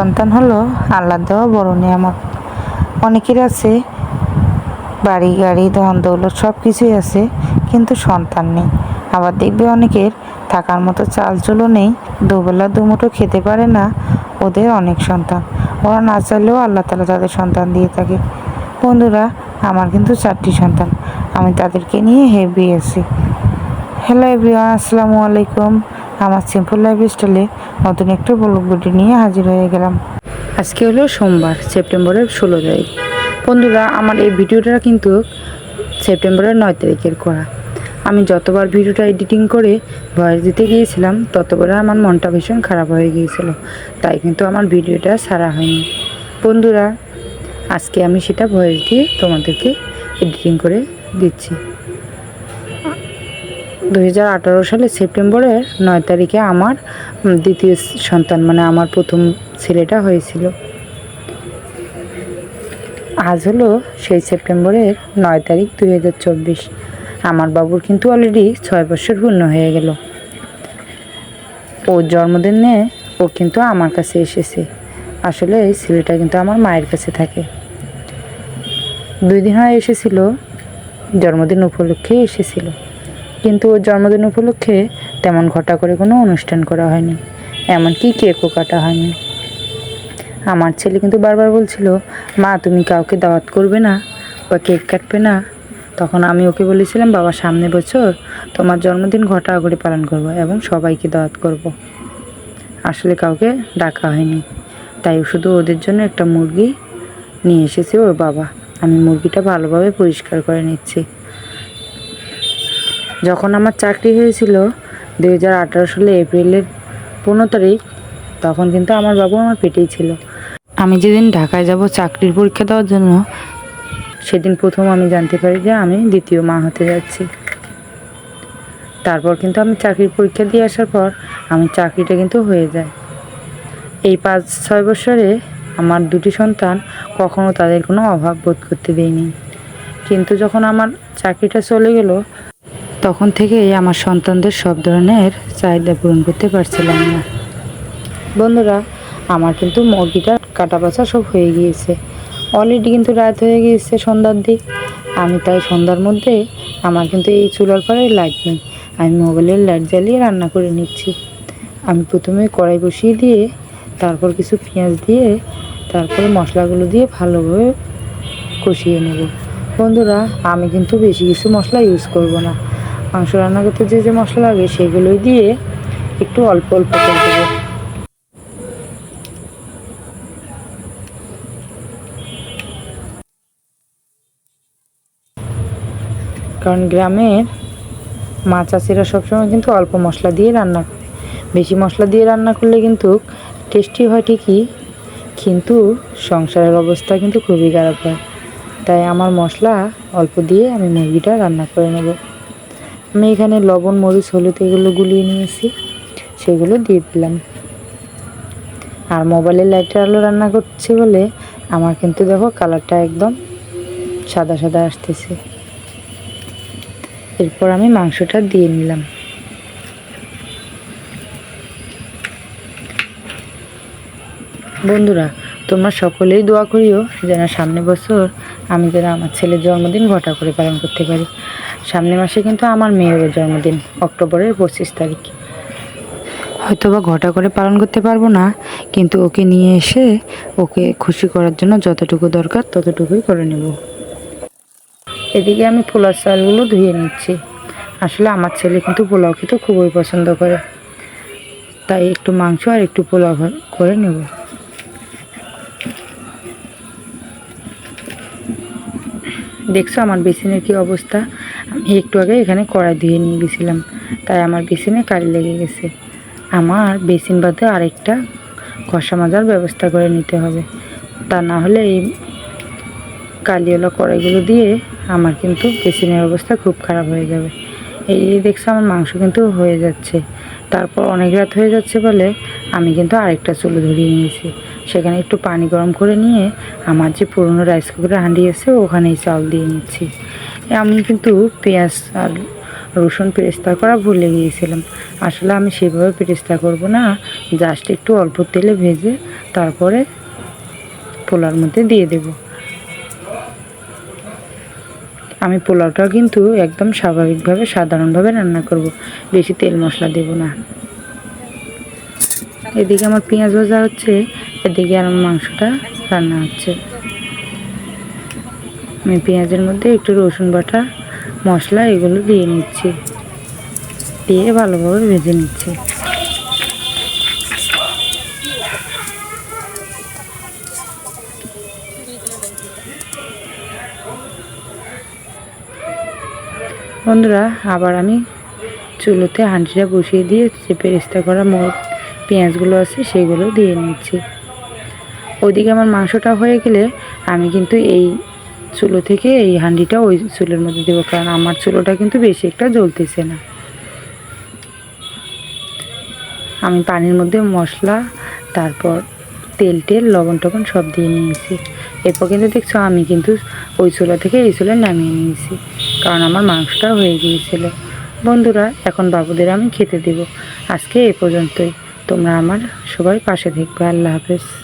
সন্তান হলো আল্লাহ দেওয়া বড় নিয়ামত। অনেকের আছে, বাড়ি, গাড়ি ধন দৌলত সব কিছুই আছে, কিন্তু সন্তান নেই। আবার দেখবে অনেকের থাকার মতো চাল চুলো নেই, দুবেলা দুমুঠো খেতে পারে না, ওদের অনেক সন্তান। ওরা না চাইলেও আল্লাহ তালা তাদের সন্তান দিয়ে থাকে। বন্ধুরা, আমার কিন্তু চারটি সন্তান, আমি তাদেরকে নিয়ে হেভি আছি। হ্যালো এভরিওয়ান, আসসালামু আলাইকুম। আমার সিম্পল লাইফ স্টাইলে নতুন একটা ব্লগ ভিডিও নিয়ে হাজির হয়ে গেলাম। আজকে হলো সোমবার, সেপ্টেম্বরের ষোলো তারিখ। বন্ধুরা, আমার এই ভিডিওটা কিন্তু সেপ্টেম্বরের নয় তারিখের করা। আমি যতবার ভিডিওটা এডিটিং করে ভয়েস দিতে গিয়েছিলাম ততবার আমার মনটা ভীষণ খারাপ হয়ে গিয়েছিল। তাই কিন্তু আমার ভিডিওটা সারা হয়নি। বন্ধুরা, আজকে আমি সেটা ভয়েস দিয়ে তোমাদেরকে এডিটিং করে দিচ্ছি। দু হাজার আঠারো সালে সেপ্টেম্বরের নয় তারিখে আমার দ্বিতীয় সন্তান মানে আমার প্রথম ছেলেটা হয়েছিল। আজ হলো সেই সেপ্টেম্বরের নয় তারিখ দুই হাজার চব্বিশ। আমার বাবুর কিন্তু অলরেডি ছয় বছর পূর্ণ হয়ে গেল। ওর জন্মদিনে ও কিন্তু আমার কাছে এসেছে। আসলে এই ছেলেটা কিন্তু আমার মায়ের কাছে থাকে। দুই দিন হয় এসেছিল, জন্মদিন উপলক্ষে এসেছিল। কিন্তু ওর জন্মদিন উপলক্ষে তেমন ঘটা করে কোনো অনুষ্ঠান করা হয়নি। এমনকি কেকও কাটা হয়নি। আমার ছেলে কিন্তু বারবার বলছিল, মা, তুমি কাউকে দাওয়াত করবে না বা কেক কাটবে না। তখন আমি ওকে বলেছিলাম, বাবা, সামনে বছর তোমার জন্মদিন ঘটা করে পালন করব এবং সবাইকে দাওয়াত করব। আসলে কাউকে ডাকা হয়নি। তাই শুধু ওদের জন্য একটা মুরগি নিয়ে এসেছে ওর বাবা। আমি মুরগিটা ভালোভাবে পরিষ্কার করে নিচ্ছি। যখন আমার চাকরি হয়েছিল দুই হাজার আঠারো সালে এপ্রিলের পনেরো তারিখ, তখন কিন্তু আমার বাবু আমার পেটেই ছিল। আমি যেদিন ঢাকায় যাব চাকরির পরীক্ষা দেওয়ার জন্য, সেদিন প্রথম আমি জানতে পারি যে আমি দ্বিতীয় মা হতে যাচ্ছি। তারপর কিন্তু আমি চাকরির পরীক্ষা দিয়ে আসার পর আমি চাকরিটা কিন্তু হয়ে যায়। এই পাঁচ, ছয় বছরে আমার দুটি সন্তান কখনো তাদের কোনো অভাব বোধ করতে দেয়নি। কিন্তু যখন আমার চাকরিটা চলে গেল তখন থেকেই আমার সন্তানদের সব ধরনের চাহিদা পূরণ করতে পারছিলাম না। বন্ধুরা, আমার কিন্তু মুরগিটা কাটা বাছা সব হয়ে গিয়েছে। অলরেডি কিন্তু রাত হয়ে গিয়েছে সন্ধ্যার দিক। আমি তাই সন্ধ্যার মধ্যে আমার কিন্তু এই চুলার পরে লাইট নেই। আমি মোবাইলের লাইট জ্বালিয়ে রান্না করে নিচ্ছি। আমি প্রথমে কড়াই বসিয়ে দিয়ে, তারপর কিছু পেঁয়াজ দিয়ে, তারপরে মশলাগুলো দিয়ে ভালোভাবে কষিয়ে নেব। বন্ধুরা, আমি কিন্তু বেশি কিছু মশলা ইউজ করব না। মাংস রান্না করতে যে যে মশলা লাগে সেগুলোই দিয়ে একটু অল্প অল্প করে দেবো। কারণ গ্রামের মা চাষিরা সবসময় কিন্তু অল্প মশলা দিয়ে রান্না করে। বেশি মশলা দিয়ে রান্না করলে কিন্তু টেস্টি হয় ঠিকই, কিন্তু সংসারের অবস্থা কিন্তু খুবই খারাপ হয়। তাই আমার মশলা অল্প দিয়ে আমি মুরগিটা রান্না করে নেব। আমি এখানে লবণ, মরিচ, হলুদ এগুলো গুলিয়ে নিয়েছি, সেগুলো দিয়ে দিলাম। আর মোবাইলের লাইটের আলো রান্না করছি বলে আমার কিন্তু দেখো কালারটা একদম সাদা সাদা আসতেছে। এরপর আমি মাংসটা দিয়ে নিলাম। বন্ধুরা, তোমরা সকলেই দোয়া করিও যেন সামনে বছর আমি যেন আমার ছেলের জন্মদিন ঘটা করে পালন করতে পারি। সামনে মাসে কিন্তু আমার মেয়েরও জন্মদিন অক্টোবরের পঁচিশ তারিখ। হয়তো বা ঘটা করে পালন করতে পারব না কিন্তু ওকে নিয়ে এসে ওকে খুশি করার জন্য যতটুকু দরকার ততটুকুই করে নেব। এদিকে আমি পোলার চালগুলো ধুয়ে নিচ্ছি। আসলে আমার ছেলে কিন্তু পোলাও খেতে খুবই পছন্দ করে। তাই একটু মাংস আর একটু পোলাও করে নেব। দেখছ আমার বেসিনের কি অবস্থা? আমি একটু আগে এখানে কড়াই ধুয়ে নিয়ে গেছিলাম। তাই আমার বেসিনে কালি লেগে গেছে। আমার বেসিন বাদে আরেকটা কষা মাজার ব্যবস্থা করে নিতে হবে। তা না হলে এই কালিওয়ালা কড়াইগুলো দিয়ে আমার কিন্তু বেসিনের অবস্থা খুব খারাপ হয়ে যাবে। এই দেখছ আমার মাংস কিন্তু হয়ে যাচ্ছে। তারপর অনেক রাত হয়ে যাচ্ছে বলে আমি কিন্তু আরেকটা চুলো ধরিয়ে নিয়েছি। সেখানে একটু পানি গরম করে নিয়ে আমার যে পুরনো রাইস কুকারের হাঁডি আছে ওখানেই চাল দিয়ে নিচ্ছি। আমি কিন্তু পেঁয়াজ আর রসুন পেরেস্তা করা ভুলে গিয়েছিলাম। আসলে আমি সেভাবে পেরেস্তা করব না জাস্ট একটু অল্প তেলে ভেজে তারপরে পোলার মধ্যে দিয়ে দেব। আমি পোলাওটা কিন্তু একদম স্বাভাবিকভাবে, সাধারণভাবে রান্না করব, বেশি তেল মশলা দেব না। এদিকে আমার পেঁয়াজ ভাজা হচ্ছে, এদিকে আমার মাংসটা রান্না হচ্ছে। আমি পেঁয়াজের মধ্যে একটু রসুন বাটা, মশলা এগুলো দিয়ে নিচ্ছি। দিয়ে ভালোভাবে ভেজে নিচ্ছি। বন্ধুরা, আবার আমি চুলোতে হাঁড়িটা বসিয়ে দিয়ে যে পেরেস্তা করা মোট পেঁয়াজগুলো আছে সেগুলো দিয়ে নিচ্ছি। ওইদিকে আমার মাংসটা হয়ে গেলে আমি কিন্তু এই চুলো থেকে এই হাঁডিটা ওই চুলোর মধ্যে দেবো, কারণ আমার চুলোটা কিন্তু বেশি একটা জ্বলতেছে না। আমি পানির মধ্যে মশলা, তারপর তেল, টেল, লবণ টবণ সব দিয়ে নিয়েছি। এরপর কিন্তু দেখছ আমি কিন্তু ওই চুলা থেকে এই চুলে নামিয়ে নিয়েছি, কারণ আমার মাংসটা হয়ে গিয়েছিল। বন্ধুরা, এখন বাবুদের আমি খেতে দেব। আজকে এ পর্যন্তই। তোমরা আমার সবাই পাশে দেখবে। আল্লাহ হাফেজ।